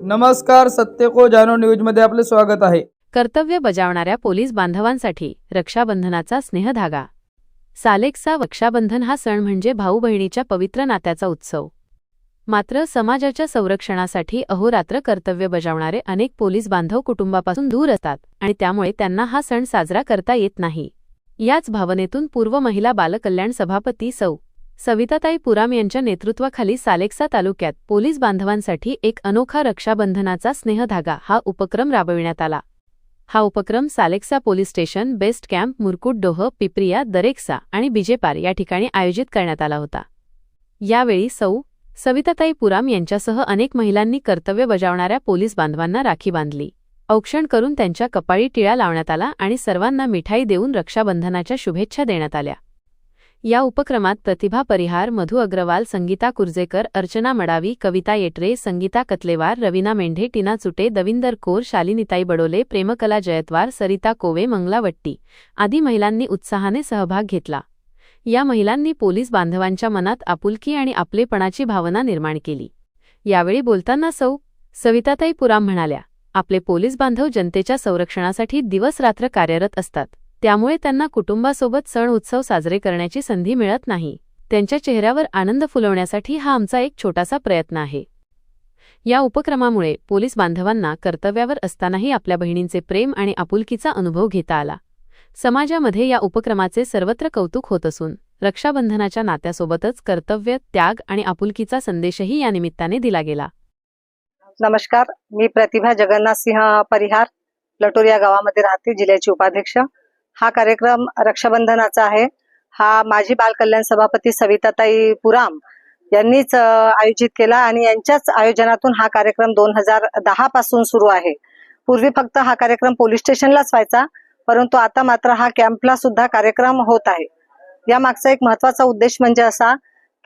नमस्कार सत्यको जानो न्यूजमध्ये आपले स्वागत आहे. कर्तव्य बजावणाऱ्या पोलीस बांधवांसाठी रक्षाबंधनाचा स्नेहधागा सालेक्सा रक्षाबंधन हा सण म्हणजे भाऊ बहिणीच्या पवित्र नात्याचा उत्सव. मात्र समाजाच्या संरक्षणासाठी अहोरात्र कर्तव्य बजावणारे अनेक पोलीस बांधव कुटुंबापासून दूर असतात आणि त्यामुळे त्यांना हा सण साजरा करता येत नाही. याच भावनेतून पूर्व महिला बालकल्याण सभापती सौ. सविताताई पुराम यांच्या नेतृत्वाखाली सालेक्सा तालुक्यात पोलीस बांधवांसाठी एक अनोखा रक्षाबंधनाचा स्नेहधागा हा उपक्रम राबविण्यात आला. हा उपक्रम Salekasa police station base camp Murkutdoh Pipriya Darekasa आणि बिजेपार या ठिकाणी आयोजित करण्यात आला होता. यावेळी सौ. सविताताई पुराम यांच्यासह अनेक महिलांनी कर्तव्य बजावणाऱ्या पोलीस बांधवांना राखी बांधली. औक्षण करून त्यांच्या कपाळी टिळा लावण्यात आला आणि सर्वांना मिठाई देऊन रक्षाबंधनाच्या शुभेच्छा देण्यात आल्या. या उपक्रमात प्रतिभा परिहार मधु अग्रवाल संगीता कुर्जेकर अर्चना मडावी कविता येटरे संगीता कतलेवार रवीना मेंढे टीना चुटे दविंदर कोर शालिनीताई बडोले प्रेमकला जयतवार सरिता कोवे मंगलावट्टी आदी महिलांनी उत्साहाने सहभाग घेतला. या महिलांनी पोलीस बांधवांच्या मनात आपुलकी आणि आपलेपणाची भावना निर्माण केली. यावेळी बोलताना सौ. सविताताई पुराम म्हणाल्या आपले पोलीस बांधव जनतेच्या संरक्षणासाठी दिवसरात्र कार्यरत असतात. त्यामुळे त्यांना कुटुंबासोबत सण उत्सव साजरे करण्याची संधी मिळत नाही. त्यांच्या चेहऱ्यावर आनंद फुलवण्यासाठी हा आमचा एक छोटासा प्रयत्न आहे. या उपक्रमामुळे पोलीस बांधवांना कर्तव्यावर असतानाही आपल्या बहिणींचे प्रेम आणि आपुलकीचा अनुभव घेता आला. समाजामध्ये या उपक्रमाचे सर्वत्र कौतुक होत असून रक्षाबंधनाच्या नात्यासोबतच कर्तव्य त्याग आणि आपुलकीचा संदेशही या निमित्ताने दिला गेला. नमस्कार मी प्रतिभा जगन्नाथ सिंह परिहार लटोर या गावामध्ये राहते जिल्ह्याची उपाध्यक्ष. हा कार्यक्रम रक्षाबंधनाचा आहे. हा माजी बाल कल्याण सभापती सविताताई पुराम यांनीच आयोजित केला आणि यांच्याच आयोजनातून हा कार्यक्रम दोन हजार दहा पासून सुरू आहे. पूर्वी फक्त हा कार्यक्रम पोलीस स्टेशनलाच व्हायचा परंतु आता मात्र हा कॅम्पला सुद्धा कार्यक्रम होत आहे. या मागचा एक महत्त्वाचा उद्देश म्हणजे असा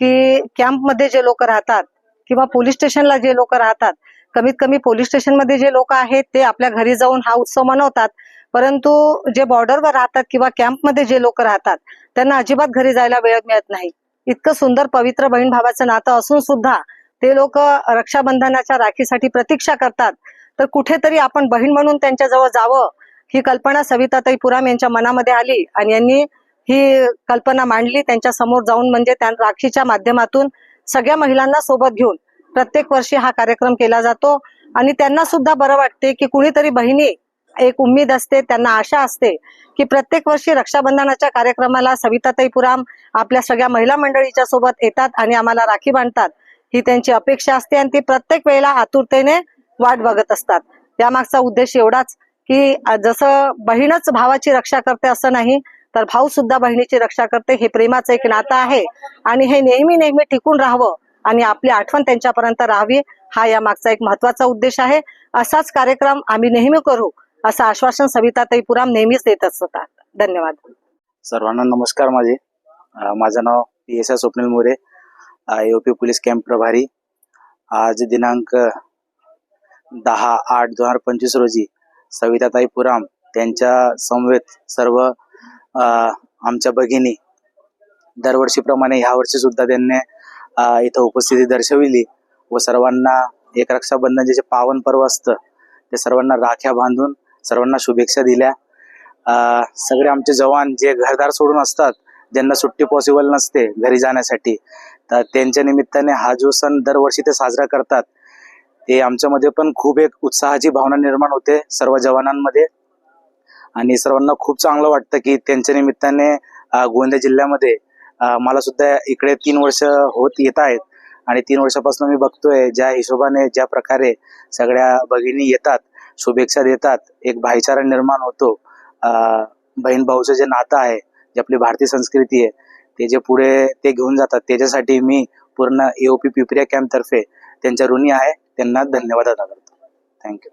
की कॅम्पमध्ये जे लोक राहतात किंवा पोलीस स्टेशनला जे लोक राहतात कमीत कमी पोलीस स्टेशनमध्ये जे लोक आहेत ते आपल्या घरी जाऊन हा उत्सव मनवतात. परंतु जे बॉर्डरवर राहतात किंवा कॅम्पमध्ये जे लोक राहतात त्यांना अजिबात घरी जायला वेळ मिळत नाही. इतकं सुंदर पवित्र बहीण भावाचं नातं असून सुद्धा ते लोक रक्षाबंधनाच्या राखीसाठी प्रतीक्षा करतात. तर कुठेतरी आपण बहीण म्हणून त्यांच्याजवळ जावं ही कल्पना सविताताई पुराम यांच्या मनामध्ये आली आणि यांनी ही कल्पना मांडली. त्यांच्यासमोर जाऊन म्हणजे त्या राखीच्या माध्यमातून सगळ्या महिलांना सोबत घेऊन प्रत्येक वर्षी हा कार्यक्रम केला जातो आणि त्यांना सुद्धा बरं वाटते की कुणीतरी बहिणी एक उम्मीद असते त्यांना आशा असते की प्रत्येक वर्षी रक्षाबंधनाच्या कार्यक्रमाला सविताताई पुराम आपल्या सगळ्या महिला मंडळीच्या सोबत येतात आणि आम्हाला राखी बांधतात. ही त्यांची अपेक्षा असते आणि ती प्रत्येक वेळेला आतुरतेने वाट बघत असतात. यामागचा उद्देश एवढाच की जसं बहीणच भावाची रक्षा करते असं नाही तर भाऊ सुद्धा बहिणीची रक्षा करते हे प्रेमाचं एक नातं आहे आणि हे नेहमी नेहमी टिकून राहावं आणि आपली आठवण त्यांच्यापर्यंत राहावी हा या मागचा एक महत्त्वाचा उद्देश आहे. असाच कार्यक्रम आम्ही नेहमी करू. असं आश्वासन सविताताई पुराम नेहमीच देत असतात. धन्यवाद. सर्वांना नमस्कार माझे. माझं नाव P S I Swapnil More. P police camp प्रभारी. आज दिनांक दहा आठ दोन हजार पंचवीस रोजी सविताताई पुराम त्यांच्या समवेत सर्व आमच्या भगिनी दरवर्षीप्रमाणे ह्यावर्षी सुद्धा त्यांनी इथं उपस्थिती दर्शविली व सर्वांना एक रक्षाबंधन जे पावन पर्व असतं ते सर्वांना राख्या बांधून सर्वांना शुभेच्छा दिल्या. सगळे आमचे जवान जे घरदार सोडून असतात ज्यांना सुट्टी पॉसिबल नसते घरी जाण्यासाठी तर त्यांच्या निमित्ताने हा जो सण दरवर्षी ते साजरा करतात ते आमच्यामध्ये पण खूप एक उत्साहाची भावना निर्माण होते सर्व जवानांमध्ये. आणि सर्वांना खूप चांगलं वाटतं की त्यांच्या निमित्ताने गोंदिया जिल्ह्यामध्ये मला सुद्धा इकडे तीन वर्ष होत येत आहेत. आणि तीन वर्षापासून मी बघतोय ज्या हिशोबाने ज्या प्रकारे सगळ्या भगिनी येतात शुभेच्छा देतात. एक भाईचारा निर्माण होतो. बहीण भाऊचं जे नातं आहे जे आपली भारतीय संस्कृती आहे ते जे पुढे ते घेऊन जातात त्याच्यासाठी मी पूर्ण एओपी पिपरिया कॅम्पतर्फे त्यांच्या ऋणी आहे. त्यांना धन्यवाद अदा करतो. थँक्यू